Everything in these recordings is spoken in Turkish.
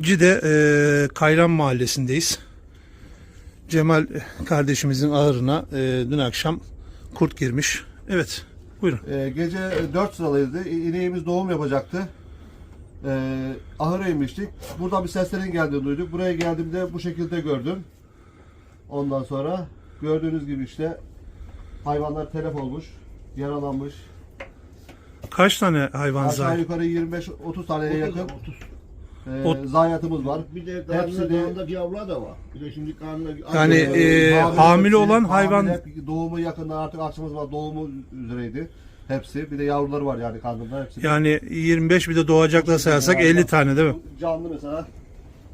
Cide e, Kayran Mahallesi'ndeyiz. Cemal kardeşimizin ahırına e, dün akşam kurt girmiş. Evet, buyurun. Ee, gece 4 sıralıydı. İ- İneğimiz doğum yapacaktı. Ee, ahıra inmiştik. Buradan bir seslerin geldiğini duyduk. Buraya geldiğimde bu şekilde gördüm. Ondan sonra gördüğünüz gibi işte hayvanlar telef olmuş, yaralanmış. Kaç tane hayvan Aşağı yukarı 25-30 taneye yakın 30. e, Ot- zayiatımız var. Bir de Hepsi de- karnındaki yavrular da var. Bir de şimdi karnında... Yani, Ee, e, hamile olan hayvan- hamile, doğumu yakında artık akşamız var. Doğumu üzereydi. Hepsi. Bir de yavruları var yani karnında hepsi. Yani 25 bir de doğacaklar sayarsak 50 tane değil mi? Canlı mesela.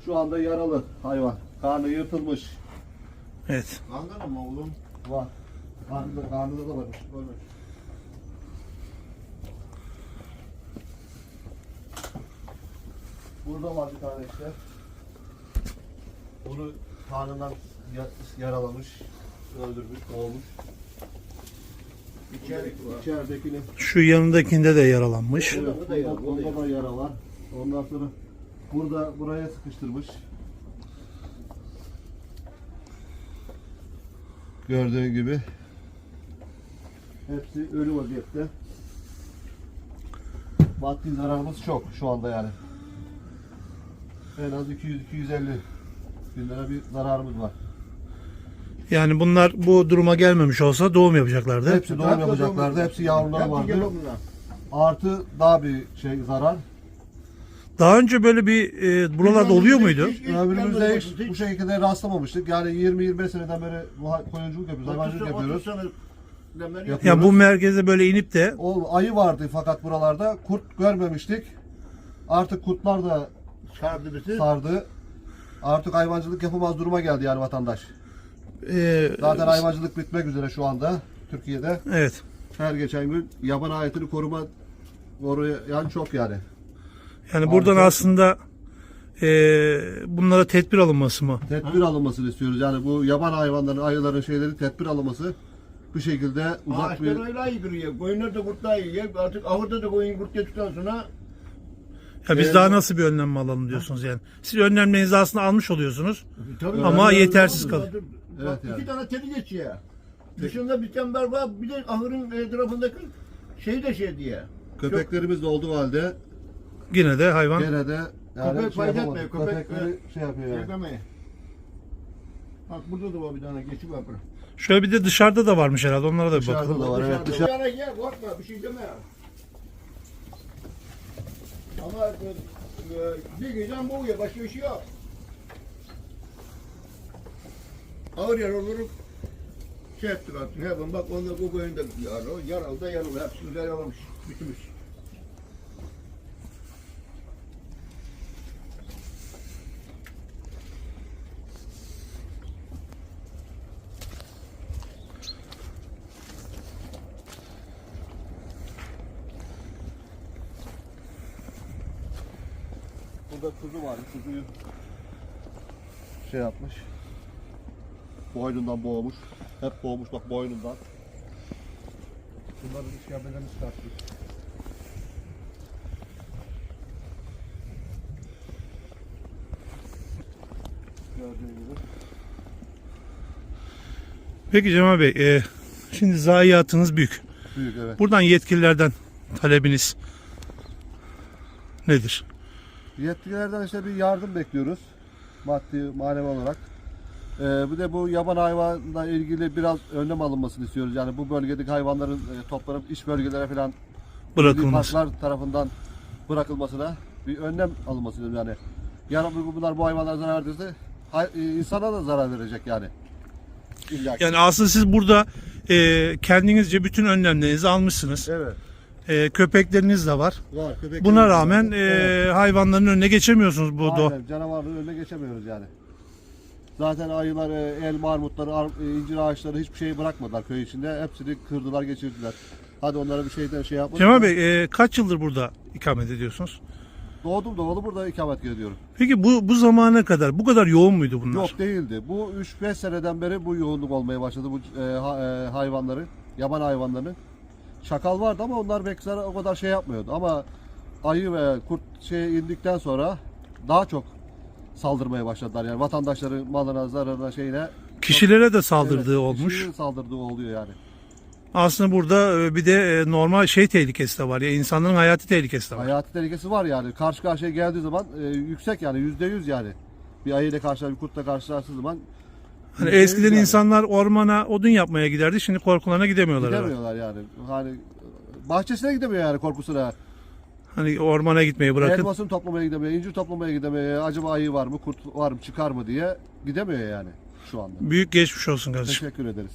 Şu anda yaralı hayvan. Karnı yırtılmış. Evet. Karnında mı oğlum? Var. Karnında, karnında da varmış. Ölmüş. Burada var bir tane işte. Bunu karnından ya- yaralamış, öldürmüş, boğmuş. İçerik var. İçeridekini Şu yanındakinde de yaralanmış. Evet, Onda da yara, onda, onda onda da yara var. Ondan sonra burada buraya sıkıştırmış. Gördüğün gibi. Hepsi ölü vaziyette. Maddi zararımız çok şu anda yani. En az 200-250 bin lira bir zararımız var. Yani bunlar bu duruma gelmemiş olsa doğum yapacaklardı. Hepsi doğum yapacaklardı. Hepsi yavruları vardı. Artı daha bir şey zarar. Daha önce böyle bir e, buralarda oluyor muydu? Ömrümüzde hiç bu şekilde rastlamamıştık. Yani 20-25 seneden beri bu koyunculuk yapıyoruz, hayvancılık 30 yapıyoruz. Ya bu merkeze böyle inip de O ayı vardı fakat buralarda kurt görmemiştik. Artık kurtlar da sardı bizi. sardı. Artık hayvancılık yapamaz duruma geldi yani vatandaş. e, Zaten hayvancılık bitmek üzere şu anda Türkiye'de. evet. Her geçen gün yaban ayetini koruma oraya yani çok yani. Yani buradan Harika. aslında e, bunlara tedbir alınması mı? Tedbir alınmasını istiyoruz. Yani bu yaban hayvanların, ayıların şeyleri tedbir alınması bu şekilde uzak bir Ağaçlar öyle yıkılıyor. Koyunlar da kurtlar yiyor. Artık ahırda da koyun kurt yedikten sonra Ya biz Ee, daha nasıl bir önlem alalım diyorsunuz yani. Siz önlemlerinizi aslında almış oluyorsunuz. Tabii Ama yetersiz kalıyor. Bak, Evet iki yani. tane teli geçiyor. Dışında bir tember var. Bir de ahırın etrafındaki şey de şey diye. köpeklerimiz de olduğu halde Yine de hayvan gene de yani Köpek fayda yapamadık. etmiyor, köpek- Köpekleri şey yapıyor yani. Yemeği. Bak burada da var bir tane geçi var. burada. şöyle bir de dışarıda da varmış herhalde onlara da bir Dışarıda bakalım. da var evet. Dışarıda. Dışarı... Bir tane gel korkma bir şey deme. Ama e, e, bir gecen boğuyor başka bir şey yok. Ağır olur. Şey ettik artık. Bak onda bu boyunda yaralı. Yaralı da yaralı. Hepsini yaralamış. Bitmiş. Burada kuzu var. Kuzuyu şey yapmış. Boynundan boğmuş. Hep boğmuş bak boynundan. Bunları dış yabelerini çıkarttık. Gördüğün gibi. Peki Cemal Bey e, şimdi zayiatınız büyük. Büyük evet. Buradan yetkililerden talebiniz nedir? Yetkililerden işte bir yardım bekliyoruz. Maddi, manevi olarak. Ee, bir de bu yaban hayvanla ilgili biraz önlem alınmasını istiyoruz. Yani bu bölgedeki hayvanların e, toplanıp iç bölgelere falan Bırakılması. parklar tarafından bırakılmasına bir önlem alınması diyorum yani. Yarın bir gün bunlar bu hayvanlara zarar verirse hay- e, insana da zarar verecek yani. İlla ki. Yani aslında siz burada e, kendinizce bütün önlemlerinizi almışsınız. Evet. E, köpekleriniz de var. Var. köpeklerimiz Buna rağmen e, hayvanların önüne geçemiyorsunuz bu do. Aynen, canavarların önüne geçemiyoruz yani. Zaten ayılar, e, elma armutları, ar- e, incir ağaçları hiçbir şey bırakmadılar köy içinde. Hepsini kırdılar, geçirdiler. Hadi onlara bir şeyden şey yapmadık. Cemal Bey e, kaç yıldır burada ikamet ediyorsunuz? Doğdum doğalı burada ikamet ediyorum. Peki bu bu zamana kadar bu kadar yoğun muydu bunlar? Yok değildi. Bu 3-5 seneden beri bu yoğunluk olmaya başladı bu e, ha- e, hayvanların, yaban hayvanlarının. Şakal vardı ama onlar bekler o kadar şey yapmıyordu. Ama ayı ve kurt şey indikten sonra daha çok saldırmaya başladılar. Yani vatandaşların malına, zararına, şeyine Kişilere de saldırdığı Evet, olmuş. saldırdığı oluyor yani. Aslında burada e, bir de e, normal şey tehlikesi de var ya insanların hayati tehlikesi de var. Hayati tehlikesi var yani. Karşı karşıya geldiği zaman e, yüksek yani yüzde yüz yani. Bir ayıyla karşılar, bir kurtla karşılaştığı zaman Hani yüzde yüz eskiden yani. insanlar ormana odun yapmaya giderdi. Şimdi korkularına gidemiyorlar. gidemiyorlar yani. Hani bahçesine gidemiyor yani korkusuna. Hani ormana gitmeyi bırakıp Elmasını toplamaya gidemiyor, incir toplamaya gidemiyor. Acaba ayı var mı, kurt var mı, çıkar mı diye gidemiyor yani şu anda. büyük geçmiş olsun kardeşim. Teşekkür ederiz.